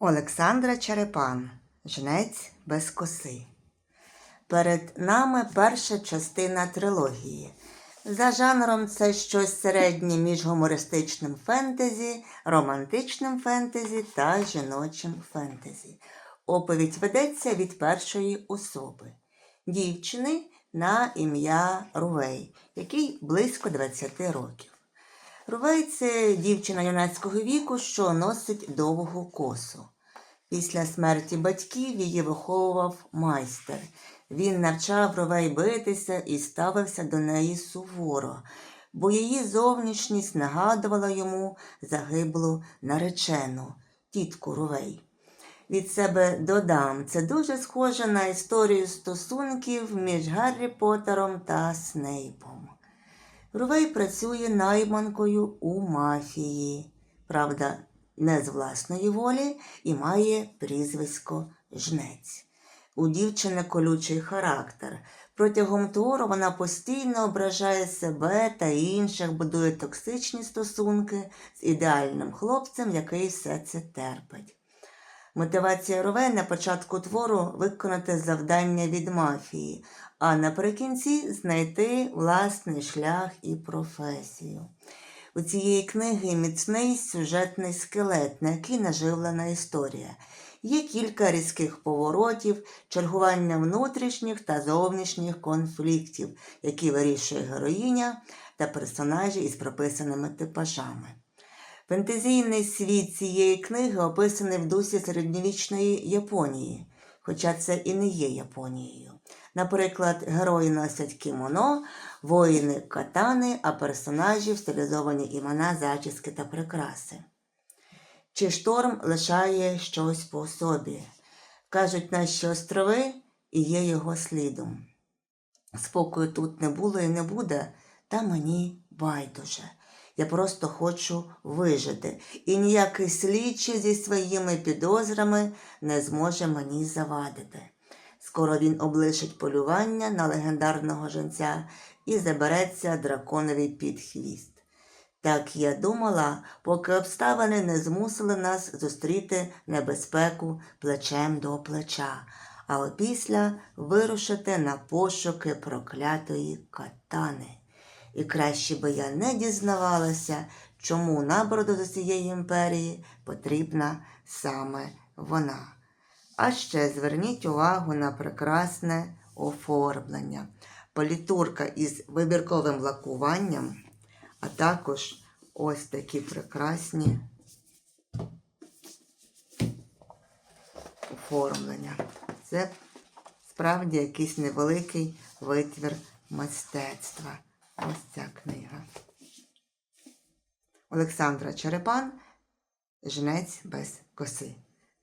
Олександра Черепан Жнець без коси. Перед нами перша частина трилогії. За жанром це щось середнє між гумористичним фентезі, романтичним фентезі та жіночим фентезі. Оповідь ведеться від першої особи дівчини на ім'я Рувей, який близько 20 років. Рувей це дівчина юнацького віку, що носить довгу косу. Після смерті батьків її виховував майстер. Він навчав Ровей битися і ставився до неї суворо, бо її зовнішність нагадувала йому загиблу наречену, тітку Ровей. Від себе додам, це дуже схоже на історію стосунків між Гаррі Поттером та Снейпом. Рувей працює найманкою у мафії, правда, не з власної волі і має прізвисько Жнець. У дівчини колючий характер. Протягом твору вона постійно ображає себе та інших, будує токсичні стосунки з ідеальним хлопцем, який все це терпить. Мотивація Ровей на початку твору виконати завдання від мафії, а наприкінці знайти власний шлях і професію. У цієї книги міцний сюжетний скелет, на який наживлена історія. Є кілька різких поворотів, чергування внутрішніх та зовнішніх конфліктів, які вирішує героїня та персонажі із прописаними типажами. Фентезійний світ цієї книги описаний в дусі середньовічної Японії, хоча це і не є Японією. Наприклад, герої носять кімоно, воїни катани, а персонажі стилізовані імена, зачіски та прикраси. Чи шторм лишає щось по собі? Кажуть наші острови і є його слідом. Спокою тут не було і не буде, та мені байдуже. Я просто хочу вижити, і ніякий слідчий зі своїми підозрами не зможе мені завадити. Скоро він облишить полювання на легендарного женця і забереться драконові під хвіст. Так я думала, поки обставини не змусили нас зустріти небезпеку плечем до плеча, а опісля вирушити на пошуки проклятої катани. І краще би я не дізнавалася, чому наброду з усієї імперії потрібна саме вона. А ще зверніть увагу на прекрасне оформлення. Політурка із вибірковим лакуванням, а також ось такі прекрасні оформлення. Це справді якийсь невеликий витвір мистецтва. Ось ця книга. Олександра Черепан Жнець без коси.